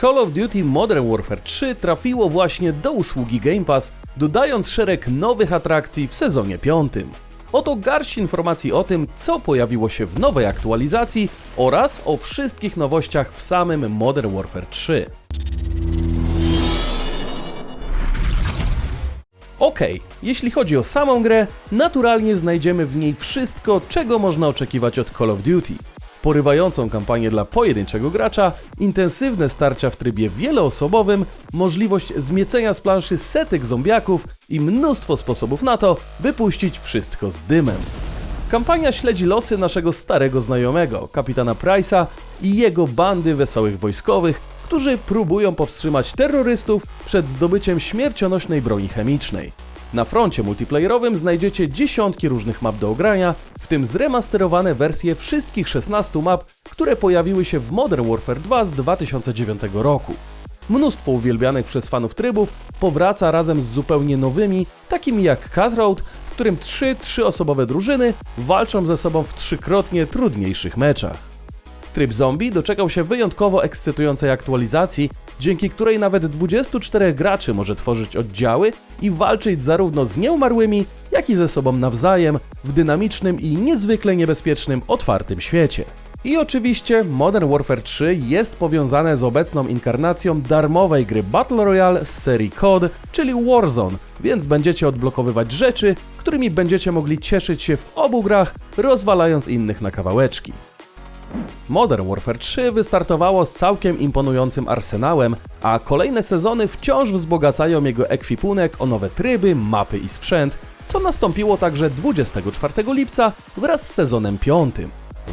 Call of Duty Modern Warfare 3 trafiło właśnie do usługi Game Pass, dodając szereg nowych atrakcji w sezonie 5. Oto garść informacji o tym, co pojawiło się w nowej aktualizacji oraz o wszystkich nowościach w samym Modern Warfare 3. Okej, jeśli chodzi o samą grę, naturalnie znajdziemy w niej wszystko, czego można oczekiwać od Call of Duty. Porywającą kampanię dla pojedynczego gracza, intensywne starcia w trybie wieloosobowym, możliwość zmiecenia z planszy setek zombiaków i mnóstwo sposobów na to, by puścić wszystko z dymem. Kampania śledzi losy naszego starego znajomego, kapitana Price'a i jego bandy wesołych wojskowych, którzy próbują powstrzymać terrorystów przed zdobyciem śmiercionośnej broni chemicznej. Na froncie multiplayerowym znajdziecie dziesiątki różnych map do ogrania, w tym zremasterowane wersje wszystkich 16 map, które pojawiły się w Modern Warfare 2 z 2009 roku. Mnóstwo uwielbianych przez fanów trybów powraca razem z zupełnie nowymi, takimi jak Cutthroat, w którym trzy trzyosobowe drużyny walczą ze sobą w trzykrotnie trudniejszych meczach. Tryb zombie doczekał się wyjątkowo ekscytującej aktualizacji, dzięki której nawet 24 graczy może tworzyć oddziały i walczyć zarówno z nieumarłymi, jak i ze sobą nawzajem w dynamicznym i niezwykle niebezpiecznym otwartym świecie. I oczywiście Modern Warfare 3 jest powiązane z obecną inkarnacją darmowej gry Battle Royale z serii COD, czyli Warzone, więc będziecie odblokowywać rzeczy, którymi będziecie mogli cieszyć się w obu grach, rozwalając innych na kawałeczki. Modern Warfare 3 wystartowało z całkiem imponującym arsenałem, a kolejne sezony wciąż wzbogacają jego ekwipunek o nowe tryby, mapy i sprzęt, co nastąpiło także 24 lipca wraz z sezonem 5.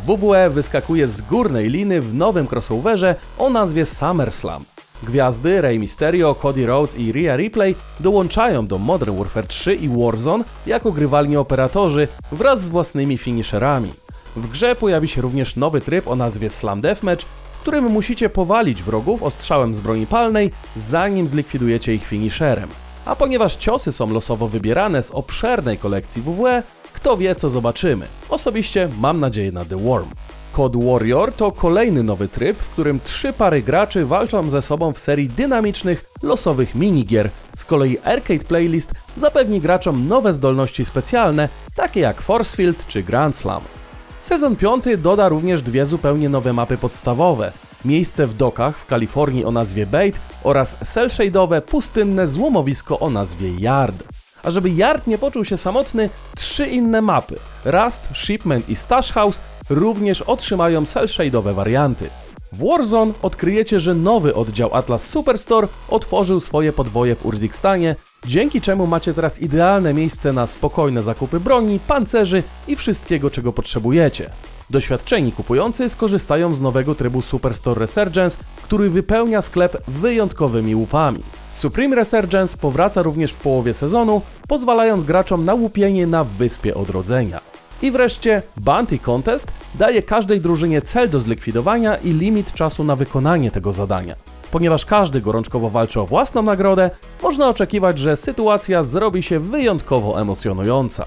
WWE wyskakuje z górnej liny w nowym crossoverze o nazwie SummerSlam. Gwiazdy Rey Mysterio, Cody Rhodes i Rhea Ripley dołączają do Modern Warfare 3 i Warzone jako grywalni operatorzy wraz z własnymi finisherami. W grze pojawi się również nowy tryb o nazwie Slam Deathmatch, w którym musicie powalić wrogów ostrzałem z broni palnej, zanim zlikwidujecie ich finisherem. A ponieważ ciosy są losowo wybierane z obszernej kolekcji WWE, kto wie co zobaczymy. Osobiście mam nadzieję na The Worm. Code Warrior to kolejny nowy tryb, w którym trzy pary graczy walczą ze sobą w serii dynamicznych, losowych minigier. Z kolei Arcade Playlist zapewni graczom nowe zdolności specjalne, takie jak Force Field czy Grand Slam. Sezon 5 doda również dwie zupełnie nowe mapy podstawowe. Miejsce w dokach w Kalifornii o nazwie Bait oraz cel-shade'owe pustynne złomowisko o nazwie Yard. A żeby Yard nie poczuł się samotny, trzy inne mapy Rust, Shipment i Stash House również otrzymają cel-shade'owe warianty. W Warzone odkryjecie, że nowy oddział Atlas Superstore otworzył swoje podwoje w Urzikstanie, dzięki czemu macie teraz idealne miejsce na spokojne zakupy broni, pancerzy i wszystkiego, czego potrzebujecie. Doświadczeni kupujący skorzystają z nowego trybu Superstore Resurgence, który wypełnia sklep wyjątkowymi łupami. Supreme Resurgence powraca również w połowie sezonu, pozwalając graczom na łupienie na Wyspie Odrodzenia. I wreszcie Bounty Contest daje każdej drużynie cel do zlikwidowania i limit czasu na wykonanie tego zadania. Ponieważ każdy gorączkowo walczy o własną nagrodę, można oczekiwać, że sytuacja zrobi się wyjątkowo emocjonująca.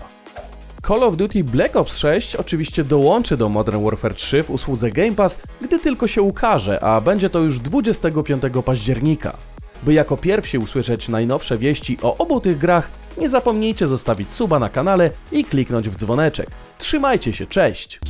Call of Duty Black Ops 6 oczywiście dołączy do Modern Warfare 3 w usłudze Game Pass, gdy tylko się ukaże, a będzie to już 25 października. By jako pierwsi usłyszeć najnowsze wieści o obu tych grach, nie zapomnijcie zostawić suba na kanale i kliknąć w dzwoneczek. Trzymajcie się, cześć!